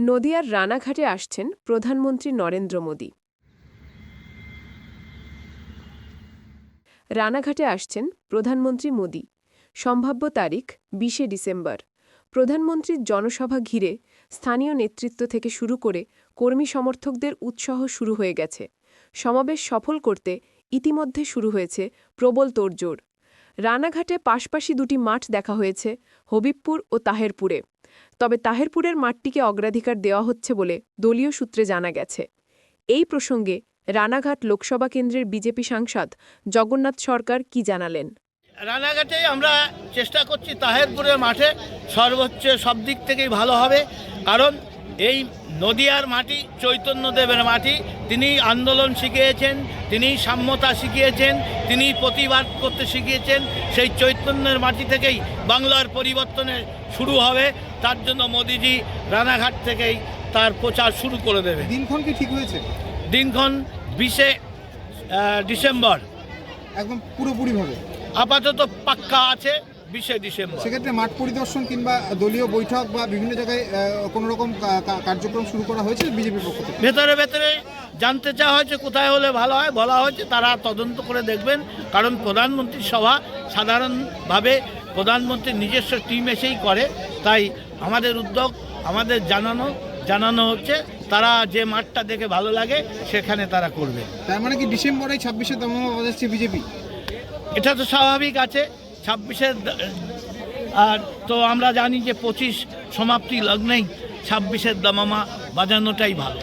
নদিয়ার রানাঘাটে আসছেন প্রধানমন্ত্রী নরেন্দ্র মোদী। রানাঘাটে আসছেন প্রধানমন্ত্রী মোদী। সম্ভাব্য তারিখ বিশে ডিসেম্বর। প্রধানমন্ত্রীর জনসভা ঘিরে স্থানীয় নেতৃত্ব থেকে শুরু করে কর্মী সমর্থকদের উৎসাহ শুরু হয়ে গেছে। সমাবেশ সফল করতে ইতিমধ্যে শুরু হয়েছে প্রবল তোড়জোড়। রানাঘাটে পাশাপাশি দুটি মাঠ দেখা হয়েছে, হবিবপুর ও তাহেরপুরে। তবে তাহেরপুরের মাঠটিকে অগ্রাধিকার দেওয়া হচ্ছে বলে দলীয় সূত্রে জানা গেছে। এই প্রসঙ্গে রানাঘাট লোকসভা কেন্দ্রের বিজেপি সাংসদ জগন্নাথ সরকার কি জানালেন? রানাঘাটে আমরা চেষ্টা করছি তাহেরপুরের মাঠে সর্বোচ্চ সব দিক থেকেই ভালো হবে। কারণ এই নদিয়ার মাটি চৈতন্যদেবের মাটি তিনি আন্দোলন শিখিয়েছেন তিনি সাম্যতা শিখিয়েছেন তিনি প্রতিবাদ করতে শিখিয়েছেন সেই চৈতন্যের মাটি থেকেই বাংলার পরিবর্তনের শুরু হবে। তার জন্য মোদিজি রানাঘাট থেকেই তার প্রচার শুরু করে দেবে। দিনক্ষণ কি ঠিক হয়েছে? দিনক্ষণ বিশে ডিসেম্বর। একদম পুরোপুরিভাবে। আপাতত পাক্কা আছে। বিশে ডিসেম্বর। সেক্ষেত্রে মাঠ পরিদর্শন কিংবা দলীয় বৈঠক বা বিভিন্ন জায়গায় কোনো রকম কার্যক্রম শুরু করা হয়েছে বিজেপির পক্ষ থেকে? ভেতরে ভেতরে জানতে চাওয়া হয়েছে কোথায় হলে ভালো হয় বলা হয়েছে তারা তদন্ত করে দেখবেন। কারণ প্রধানমন্ত্রীর সভা সাধারণভাবে প্রধানমন্ত্রীর নিজস্ব টিম এসেই করে। তাই আমাদের উদ্যোগ আমাদের জানানো জানানো হচ্ছে তারা যে মাঠটা দেখে ভালো লাগে সেখানে তারা করবে। তার মানে কি ডিসেম্বরে ছাব্বিশে তম বিজেপি? এটা তো স্বাভাবিক আছে ছাব্বিশের আর তো আমরা জানি যে পঁচিশ সমাপ্তি লগ্নেই ছাব্বিশের দামামা বাজানোটাই ভালো।